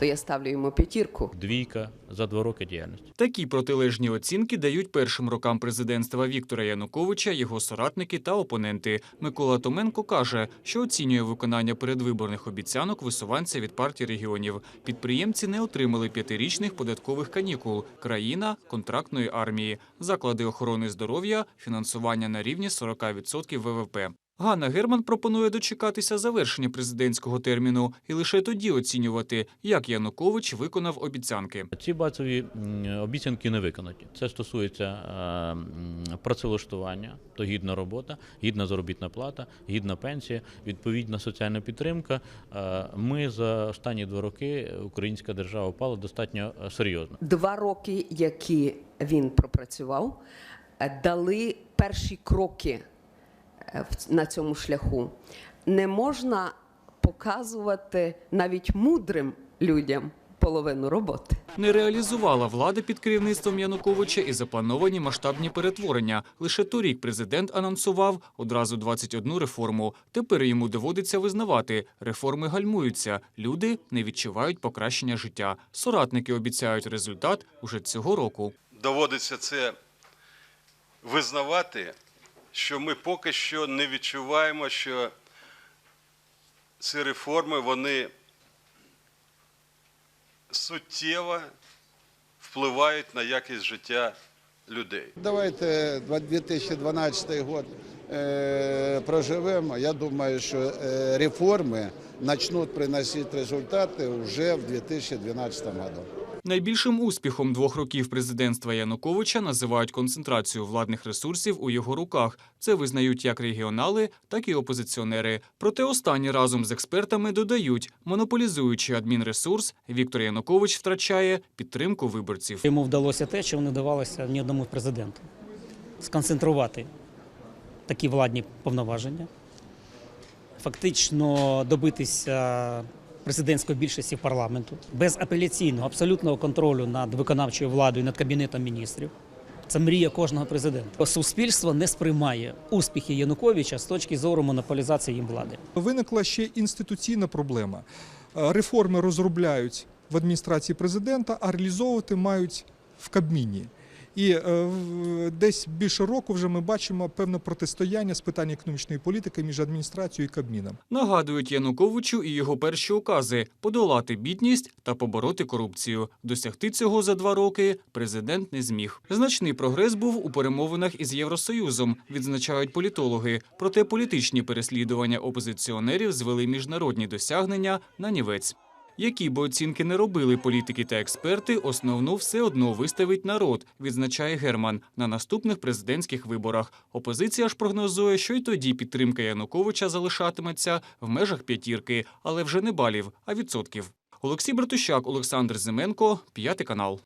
то я ставлю йому п'ятірку. Двійка за два роки діяльності. Такі протилежні оцінки дають першим рокам президентства Віктора Януковича його соратники та опоненти. Микола Томенко каже, що оцінює виконання передвиборних обіцянок висуванця від партії регіонів. Підприємці не отримали п'ятирічних податкових канікул. Країна контрактної армії, заклади охорони здоров'я, фінансування на рівні 40% ВВП. Ганна Герман пропонує дочекатися завершення президентського терміну і лише тоді оцінювати, як Янукович виконав обіцянки. Ці базові обіцянки не виконані. Це стосується е, працевлаштування, то гідна робота, гідна заробітна плата, гідна пенсія, відповідна соціальна підтримка. Е, Ми за останні два роки українська держава впала достатньо е, серйозно. Два роки, які він пропрацював, е, дали перші кроки е, на цьому шляху. Не можна показувати навіть мудрим людям половину роботи. Не реалізувала влада під керівництвом Януковича і заплановані масштабні перетворення. Лише торік президент анонсував одразу 21 реформу. Тепер йому доводиться визнавати, реформи гальмуються. Люди не відчувають покращення життя. Соратники обіцяють результат уже цього року. доводиться це визнавати, що ми поки що не відчуваємо, що ці реформи вони суттєво впливають на якість життя людей. Давайте 2012 год э, проживемо. Я думаю, що э, реформи почнуть приносити результати вже в 2012 году. Найбільшим успіхом двох років президентства Януковича називають концентрацію владних ресурсів у його руках. Це визнають як регіонали, так і опозиціонери. Проте останні разом з експертами додають, монополізуючи адмінресурс, Віктор Янукович втрачає підтримку виборців. Йому вдалося те, що не давалося ні одному президенту. Сконцентрувати такі владні повноваження, фактично добитися президентської більшості парламенту, без апеляційного, абсолютного контролю над виконавчою владою, над кабінетом міністрів. Це мрія кожного президента. Суспільство не сприймає успіхи Януковича з точки зору монополізації їм влади. Виникла ще інституційна проблема. Е, Реформи розробляють в адміністрації президента, а реалізовувати мають в Кабміні. І е, десь більше року вже ми бачимо певне протистояння з питань економічної політики між адміністрацією і Кабміном. Нагадують Януковичу і його перші укази подолати бідність та побороти корупцію. Досягти цього за два роки президент не зміг. Значний прогрес був у перемовинах із Євросоюзом, відзначають політологи. Проте політичні переслідування опозиціонерів звели міжнародні досягнення на нівець. Які б оцінки не робили політики та експерти, основну все одно виставить народ, відзначає Герман на наступних президентських виборах. Опозиція ж прогнозує, що й тоді підтримка Януковича залишатиметься в межах п'ятірки, але вже не балів, а відсотків. Олексій Братущак, Олександр Зименко, п'ятий канал.